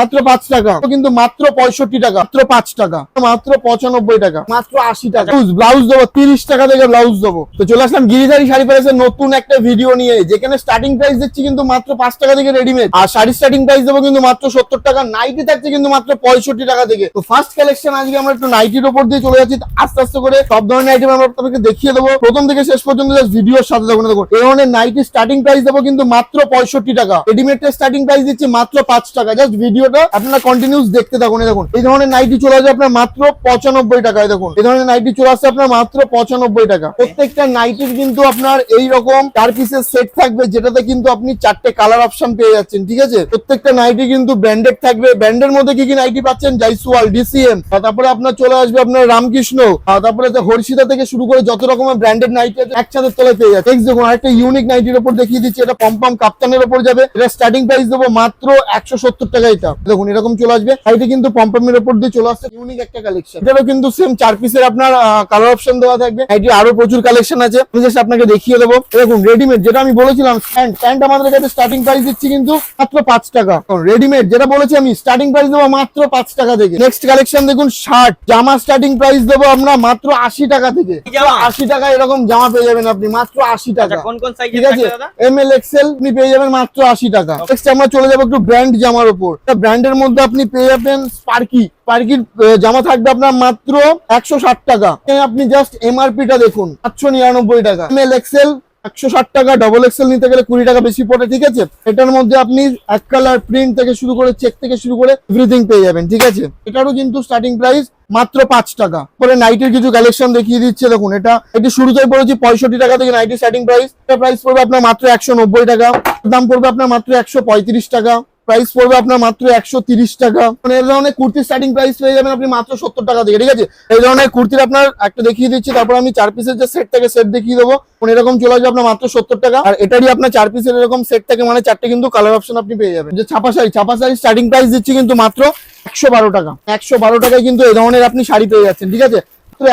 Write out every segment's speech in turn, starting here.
মাত্র পাঁচ টাকা। কিন্তু মাত্র পঁয়ষট্টি টাকা, মাত্র পাঁচ টাকা, মাত্র পঁচানব্বই টাকা, মাত্র আশি টাকা। ব্লাউজ দেবো, তিরিশ টাকা থেকে ব্লাউজ দেবো। তো চলে আসলাম গিরিধারী শাড়ি প্যালেসের নতুন একটা ভিডিও নিয়ে। যেখানে স্টার্টিং প্রাইস দিচ্ছি কিন্তু মাত্র পাঁচ টাকা থেকে রেডিমেড আর শাড়ি স্টার্টিং প্রাইস দেবো কিন্তু মাত্র সত্তর টাকা নাইটি থাকছে কিন্তু মাত্র পঁয়ষট্টি টাকা থেকে। তো ফার্স্ট কালেকশন আজকে আমরা একটু নাইটির উপর দিয়ে চলে যাচ্ছি। আস্তে আস্তে করে সব ধরনের আইটেম আমরা আপনাদেরকে দেখিয়ে দেবো। প্রথম থেকে শেষ পর্যন্ত ভিডিওর সাথে দেখুন দেখুন। এই ধরনের নাইটি স্টার্টিং প্রাইস দেবো কিন্তু মাত্র পঁয়ষট্টি টাকা। রেডিমেড স্টার্টিং প্রাইস দিচ্ছি মাত্র পাঁচ টাকা। জাস্ট ভিডিওটা আপনারা কন্টিনিউস দেখতে থাকুন দেখুন। এই ধরনের নাইটি চলে আসবে আপনার মাত্র পঁচানব্বই টাকায় দেখুন। এই ধরনের নাইটি চলে আসছে আপনার মাত্র পঁচানব্বই টাকা। প্রত্যেকটা নাইটির কিন্তু আপনার এই রকম চার পিসের সেট থাকবে, যেটাতে কিন্তু আপনি চারটে কালার অপশন পেয়ে যাচ্ছেন, ঠিক আছে? প্রত্যেকটা নাইটি কিন্তু ব্র্যান্ডেড থাকবে। ব্র্যান্ডের মধ্যে কি কি নাইটি পাচ্ছেন? জাইসওয়াল ডিসিএম তারপরে আপনার চলে আসবে আপনার রামকৃষ্ণ তারপরে হর্ষিতা থেকে শুরু করে যত রকমের ব্র্যান্ডেড নাইটি আছে, একসাথে তলায় পেয়ে যাচ্ছে দেখুন, আরেকটা ইউনিক নাইটির উপর দেখিয়ে দিচ্ছি, এটা পম্পম কাপ্তানের উপর যাবে। এটা স্টার্টিং প্রাইস দেবো মাত্র একশো সত্তর টাকা এটা। দেখুন এরকম চলে আসবে। সাইডে কিন্তু পম্পমের উপর দিয়ে চলে আসছে। ইউনিক একটা কালেকশন এটারও কিন্তু সেম চার পিসের আপনার কালার অপশন দেওয়া থাকবে। এটি আরও প্রচুর কালেকশন আছে। আমি জাস্ট আপনাকে দেখিয়ে দেবো। দেখুন রেডিমেড যেটা আমি বলেছিলাম প্যান্ট প্যান্ট আমাদের কাছে স্টার্টিং প্রাইস দিচ্ছি কিন্তু মাত্র পাঁচ টাকা। রেডিমেড যেটা বলেছি আমি স্টার্টিং প্রাইস দেবো মাত্র পাঁচ টাকা থেকে। নেক্সট কালেকশন দেখুন শার্ট জামা স্টার্টিং প্রাইস দেবো আমরা মাত্র আশি টাকা থেকে। আশি টাকা এরকম জামা পেয়ে যাবেন আপনি মাত্র আশি টাকা। আচ্ছা কোন কোন সাইজের ঠিক আছে? এম এল এক্সেল আপনি পেয়ে যাবেন মাত্র আশি টাকা। নেক্সট আমরা চলে যাব একটু ব্র্যান্ড জামার উপর। ব্র্যান্ডের মধ্যে আপনি পেয়ে যাবেন স্পার্কি। স্পার্কির জামা থাকবে আপনার মাত্র একশো ষাট টাকা। আপনি জাস্ট এমআরপি টা দেখুন, সাতশো নিরানব্বই টাকা। এম এল এক্সেল একশো ষাট টাকা ডবল এক্সেল নিতে গেলে কুড়ি টাকা বেশি পড়ে, ঠিক আছে? এটার মধ্যে আপনি এক কালার প্রিন্ট থেকে শুরু করে চেক থেকে শুরু করে এভরিথিং পেয়ে যাবেন, ঠিক আছে? এটারও কিন্তু স্টার্টিং প্রাইস মাত্র পাঁচ টাকা। পরে নাইটের কিছু কালেকশন দেখিয়ে দিচ্ছে, দেখুন এটা। এটি শুরুতেই পড়েছি পঁয়ষট্টি টাকা থেকে নাইটি স্টার্টিং প্রাইস প্রাইস পড়বে আপনার মাত্র একশো নব্বই টাকা। দাম পড়বে আপনার মাত্র একশো পঁয়ত্রিশ টাকা। প্রাইস পড়বে আপনার মাত্র একশো তিরিশ টাকা। মানে এই ধরনের কুর্তির স্টার্টিং প্রাইস পেয়ে যাবেন আপনি মাত্র সত্তর টাকা থেকে, ঠিক আছে? এই ধরনের কুর্তির আপনার একটা দেখিয়ে দিচ্ছি, তারপর আমি চার পিসের যে সেট থাকে সেট দেখিয়ে দেবো। মানে এরকম চলে আসবে আপনার মাত্র সত্তর টাকা। আর এটারই আপনার চার পিসের এরকম সেট থাকে মানে চারটে কিন্তু কালার অপশন আপনি পেয়ে যাবেন। যে ছাপা শাড়ি ছাপা শাড়ি স্টার্টিং প্রাইস দিচ্ছি কিন্তু মাত্র একশো বারো টাকা। একশো বারো টাকায় কিন্তু এই ধরনের আপনি শাড়ি পেয়ে যাচ্ছেন, ঠিক আছে?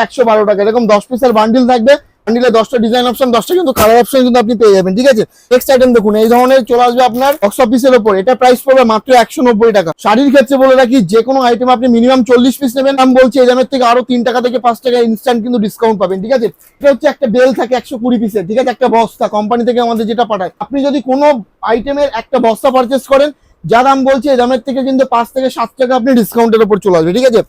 একশো বারো টাকা। এরকম দশ পিসের বান্ডিল থাকবে। বান্ডিলে দশটা ডিজাইন অপশন দশটা কিন্তু কালার অপশন কিন্তু আপনি পেয়ে যাবেন, ঠিক আছে? নেক্সট আইটেম দেখুন, এই ধরনের চলে আসবে আপনার বক্স অফিসের উপর এটা প্রাইস পড়বে মাত্র একশো নব্বই টাকা। শাড়ির ক্ষেত্রে বলে রাখি যে কোনো আইটেম আপনি মিনিমাম চল্লিশ পিস নেবেন। আমি বলছি, এই দামের থেকে আরও তিন টাকা থেকে পাঁচ টাকা ইনস্ট্যান্ট কিন্তু ডিসকাউন্ট পাবেন, ঠিক আছে? এটা হচ্ছে একটা বেল থাকে একশো কুড়ি পিসের ঠিক আছে? একটা বস্তা কোম্পানি থেকে আমাদের যেটা পাঠায়। আপনি যদি কোনো আইটেমের একটা বস্তা পারচেস করেন, যা দাম বলছে, এই দামের থেকে কিন্তু পাঁচ থেকে সাত টাকা আপনি ডিসকাউন্টের উপর চলে আসবে, ঠিক আছে?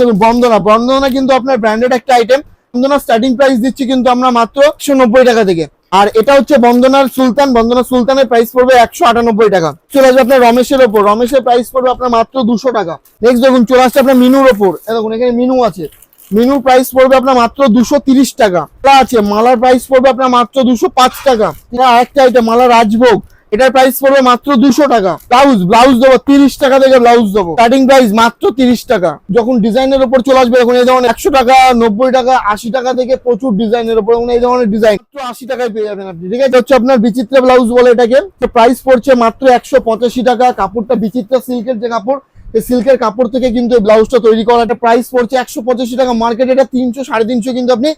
দেখুন, বন্দনা। বন্দনা কিন্তু আপনার ব্র্যান্ডেড একটা আইটেম বন্দনা স্টার্টিং প্রাইস দিচ্ছি কিন্তু আমরা মাত্র একশো নব্বই টাকা থেকে। আর এটা হচ্ছে বন্দনার সুলতান বন্দনা সুলতানের প্রাইস পড়বে একশো আটানব্বই টাকা। চলে আসবে আপনার রমেশের ওপর। রমেশের প্রাইস পড়বে আপনার মাত্র দুশো টাকা। নেক্সট দেখুন, চলে আসছে আপনার মিনুর ওপর। দেখুন, এখানে মিনু আছে। মিনুর প্রাইস পড়বে আপনার মাত্র দুশো তিরিশ টাকা। আছে, মালার প্রাইস পড়বে আপনার মাত্র দুশো পাঁচ টাকা। এটা আরেকটা আইটেম মালা রাজভোগ। এটার প্রাইস পড়বে মাত্র দুশো টাকা। ব্লাউজ ব্লাউজ দেবো, তিরিশ টাকা থেকে ব্লাউজ দেবো। স্টার্টিং প্রাইস মাত্র তিরিশ টাকা। যখন ডিজাইনের উপর চলে আসবে এখন এই ধরনের একশো টাকা, নব্বই টাকা, আশি টাকা থেকে প্রচুর ডিজাইনের উপর এই ধরনের ডিজাইন মাত্র আশি টাকায় পেয়ে যাবেন আপনি। ঠিক আছে? হচ্ছে আপনার বিচিত্রা ব্লাউজ বলে এটাকে। প্রাইস পড়ছে মাত্র একশো পঁচাশি টাকা। কাপড়টা বিচিত্রা সিল্কের যে কাপড় এই সিল্কের কাপড় থেকে কিন্তু ব্লাউজটা তৈরি করা একটা প্রাইস পড়ছে একশো পঁচাশি টাকা। মার্কেটে এটা তিনশো, সাড়ে তিনশো কিন্তু আপনি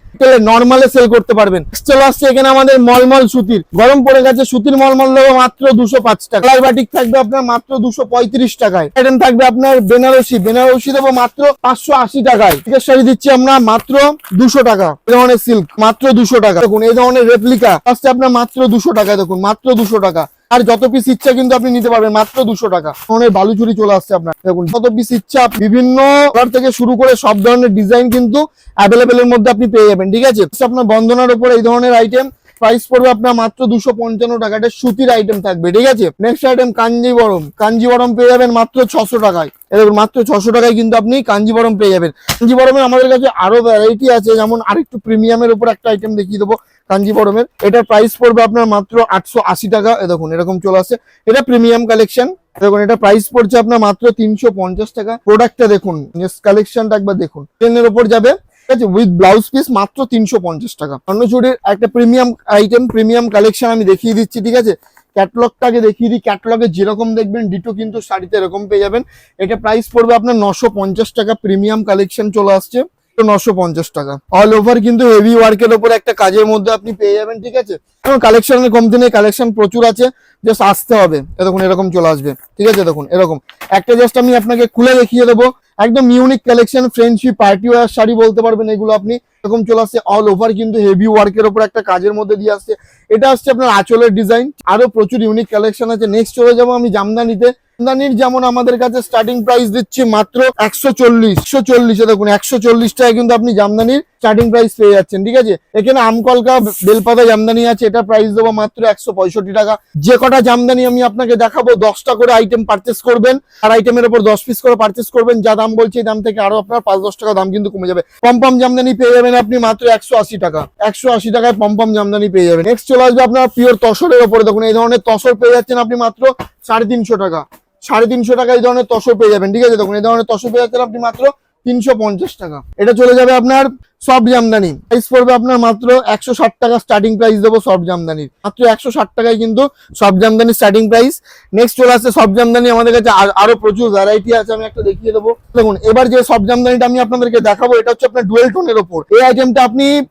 নর্মালে সেল করতে পারবেন। চলে আসছে এখানে আমাদের মলমল সুতির। গরম পড়ে গেছে, সুতির মলমল দেবো মাত্র দুশো পাঁচ টাকা। কালার বাটিক থাকবে আপনার মাত্র দুশো পঁয়ত্রিশ টাকায়। আইটেম থাকবে আপনার বেনারসি। বেনারসি দেবো মাত্র পাঁচশো আশি টাকায়। টিকের শাড়ি দিচ্ছি আমরা মাত্র দুশো টাকা। এই ধরনের সিল্ক মাত্র দুশো টাকা। দেখুন, এই ধরনের রেপ্লিকা আসছে আপনার মাত্র দুশো টাকা দেখুন, মাত্র দুশো টাকা। আর যত পিস ইচ্ছা কিন্তু আপনি নিতে পারবেন, মাত্র দুশো টাকা। অনেক বালুচুরি চলে আসছে আপনার। দেখুন, যত পিস ইচ্ছা বিভিন্ন থেকে শুরু করে সব ধরনের ডিজাইন কিন্তু অ্যাভেলেবেল এর মধ্যে আপনি পেয়ে যাবেন, ঠিক আছে? আপনার বন্ধনার উপর এই ধরনের আইটেম প্রাইস পড়বে আপনার মাত্র দুশো পঞ্চান্ন টাকা। এটা সুতির আইটেম থাকবে, ঠিক আছে? Next item Kanjeevaram. কাঞ্জিবরম পেয়ে যাবেন মাত্র ছশো টাকায়। এ দেখুন, মাত্র ছশো টাকায় কিন্তু আপনি কাঞ্জিবরম পেয়ে যাবেন। কাঞ্জিবরমের আমাদের কাছে আরও ভ্যারাইটি আছে, যেমন আরেকটু প্রিমিয়ামের উপর একটা আইটেম দেখিয়ে দেবো। কাঞ্জিবরমের। এটার প্রাইস পড়বে আপনার মাত্র আটশো আশি টাকা। দেখুন, এরকম চলে আসছে এটা প্রিমিয়াম কালেকশন দেখুন, এটা প্রাইস পড়ছে আপনার মাত্র তিনশো পঞ্চাশ টাকা। প্রোডাক্টটা দেখুন কালেকশনটা একবার দেখুন। ট্রেনের ওপর যাবে। ঠিক আছে উইথ ব্লাউজ পিস মাত্র তিনশো পঞ্চাশ টাকা। একটা প্রিমিয়াম আইটেম প্রিমিয়াম কালেকশন আমি দেখিয়ে দিচ্ছি, ঠিক আছে? ক্যাটলগটাকে দেখিয়ে দিই। ক্যাটলগে যেরকম দেখবেন কিন্তু শাড়িতে এরকম পেয়ে যাবেন। এটা প্রাইস পড়বে আপনার নশো পঞ্চাশ টাকা। প্রিমিয়াম কালেকশন চলে আসছে। নশো টাকা। অল ওভার কিন্তু হেভি ওয়ার্কের ওপর একটা কাজের মধ্যে আপনি পেয়ে যাবেন, ঠিক আছে? কমতি নেই কালেকশন প্রচুর আছে জাস্ট আসতে হবে। দেখুন, এরকম চলে আসবে, ঠিক আছে? দেখুন, এরকম। একটা জাস্ট আমি আপনাকে খুলে দেখিয়ে দেবো। একদম unique collection friendship party wear sari বলতে পারবেন এগুলো আপনি। এরকম চলে আসছে অল ওভার কিন্তু হেভি ওয়ার্কের ওপর একটা কাজের মধ্যে দিয়ে আসছে। এটা আসছে আপনার আঁচলের ডিজাইন আরও প্রচুর ইউনিক কালেকশন আছে। নেক্সট চলে যাব আমি জামদানিতে। জামদানির যেমন আমাদের কাছে স্টার্টিং প্রাইস দিচ্ছি মাত্র একশো চল্লিশ। একশো চল্লিশে দেখুন, একশো চল্লিশ টাকা কিন্তু আপনি জামদানির স্টার্টিং প্রাইস পেয়ে যাচ্ছেন, ঠিক আছে? এখানে আমকলকা, বেলপাতা জামদানি আছে, এটা প্রাইস দেবো মাত্র একশো পঁয়ষট্টি টাকা। যে কটা জামদানি আমি আপনাকে দেখাবো, দশটা করে আইটেম পারচেস করবেন, আর আইটেমের উপর দশ পিস করে পারচেস করবেন, যা দাম বলছে দাম থেকে আরও আপনার পাঁচ দশ টাকা দাম কিন্তু কমে যাবে। পম্পম জামদানি পেয়ে যাবেন আপনি মাত্র একশো আশি টাকা। একশো আশি টাকায় পম্পম জামদানি পেয়ে যাবেন। নেক্সট চলে আসবে আপনার পিওর তসরের ওপরে। দেখুন, এই ধরনের তসর পেয়ে যাচ্ছেন আপনি মাত্র সাড়ে তিনশো টাকা। সাড়ে তিনশো টাকা এই ধরনের তসর পেয়ে যাবেন, ঠিক আছে? দেখুন, এই ধরনের তসর পেয়ে যাচ্ছেন আপনি মাত্র তিনশো পঞ্চাশ টাকা। এটা চলে যাবে আপনার সফট জামদানি। প্রাইস পড়বে আপনার মাত্র একশো ষাট টাকা স্টার্টিং প্রাইস দেবো সফট জামদানির। মাত্র একশো ষাট টাকায় কিন্তু সফট জামদানির স্টার্টিং প্রাইস নেক্সট চলে আসছে সফট জামদানি আমাদের কাছে আর- প্রচুর ভ্যারাইটি আছে, আমি একটা দেখিয়ে দেবো। দেখুন, এবার যে সফট জামদানিটা আমি আপনাদেরকে দেখাবো, এটা হচ্ছে আপনার ডুয়েল টোনের ওপর। এই আইটেমটা আপনি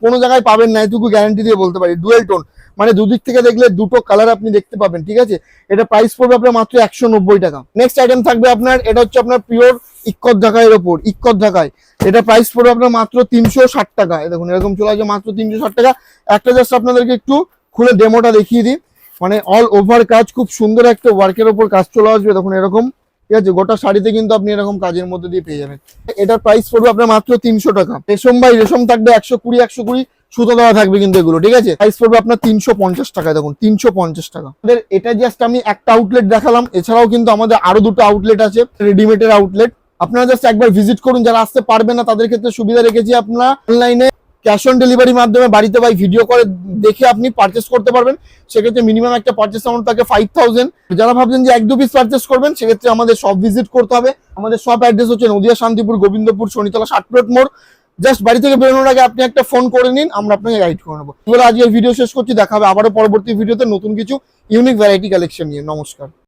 কোনো জায়গায় পাবেন না, এটুকু গ্যারান্টি দিয়ে বলতে পারি। ডুয়েল টোন মানে দুদিক থেকে দেখলে দুটো কালার আপনি দেখতে পাবেন, ঠিক আছে? এটা প্রাইস পড়বে আপনার মাত্র একশো নব্বই টাকা। নেক্সট আইটেম থাকবে আপনার, এটা হচ্ছে আপনার পিওর ইক্কত ঢাকায়ের ওপর, ইক্কত ঢাকায় এটা প্রাইস পড়বে আপনার মাত্র তিনশো ষাট টাকা। দেখুন, এরকম চলে আসবে মাত্র তিনশো ষাট টাকা। একটা জাস্ট আপনাদেরকে একটু খুলে ডেমোটা দেখিয়ে দিই। মানে অল ওভার কাজ, খুব সুন্দর একটা ওয়ার্কের ওপর কাজ চলে আসবে, দেখুন এরকম। ঠিক আছে? গোটা শাড়িতে কিন্তু আপনি এরকম কাজের মধ্যে দিয়ে পেয়ে যাবেন। এটার প্রাইস পড়বে আপনার মাত্র তিনশো টাকা। রেশম বাই রেশম থাকবে একশো কুড়ি একশো কুড়ি। সুতো দেওয়া থাকবে কিন্তু এগুলো, ঠিক আছে? প্রাইস পড়বে আপনার তিনশো পঞ্চাশ টাকায় দেখুন, তিনশো পঞ্চাশ টাকা। আমাদের এটা জাস্ট আমি একটা আউটলেট দেখালাম, এছাড়াও কিন্তু আমাদের আরও দুটো আউটলেট আছে রেডিমেডের আউটলেট আপনারা জাস্ট একবার ভিজিট করুন, যারা আসতে পারবে না, তাদের ক্ষেত্রে সুবিধা রেখেছি আপনারা অনলাইনে ক্যাশ অন ডেলিভারির মাধ্যমে বাড়িতে বাই ভিডিও করে দেখে আপনি পারচেস করতে পারবেন। সেক্ষেত্রে মিনিমাম একটা পারচেস অ্যামাউন্ট থাকে ফাইভ থাউজেন্ড যারা ভাবছেন যে এক দু পিস পারচেস করবেন, সেক্ষেত্রে আমাদের সব ভিজিট করতে হবে। আমাদের সব অ্যাড্রেস হচ্ছে নদিয়া শান্তিপুর গোবিন্দপুর শনিতলা ষাটপ্লেট মোড়। জাস্ট বাড়ি থেকে বেরোনোর আগে আপনি একটা ফোন করে নিন, আমরা আপনাকে গাইড করে নেব। এবার আজকের ভিডিও শেষ করছি দেখা হবে আবারও পরবর্তী ভিডিওতে নতুন কিছু ইউনিক ভ্যারাইটি কালেকশন নিয়ে। নমস্কার।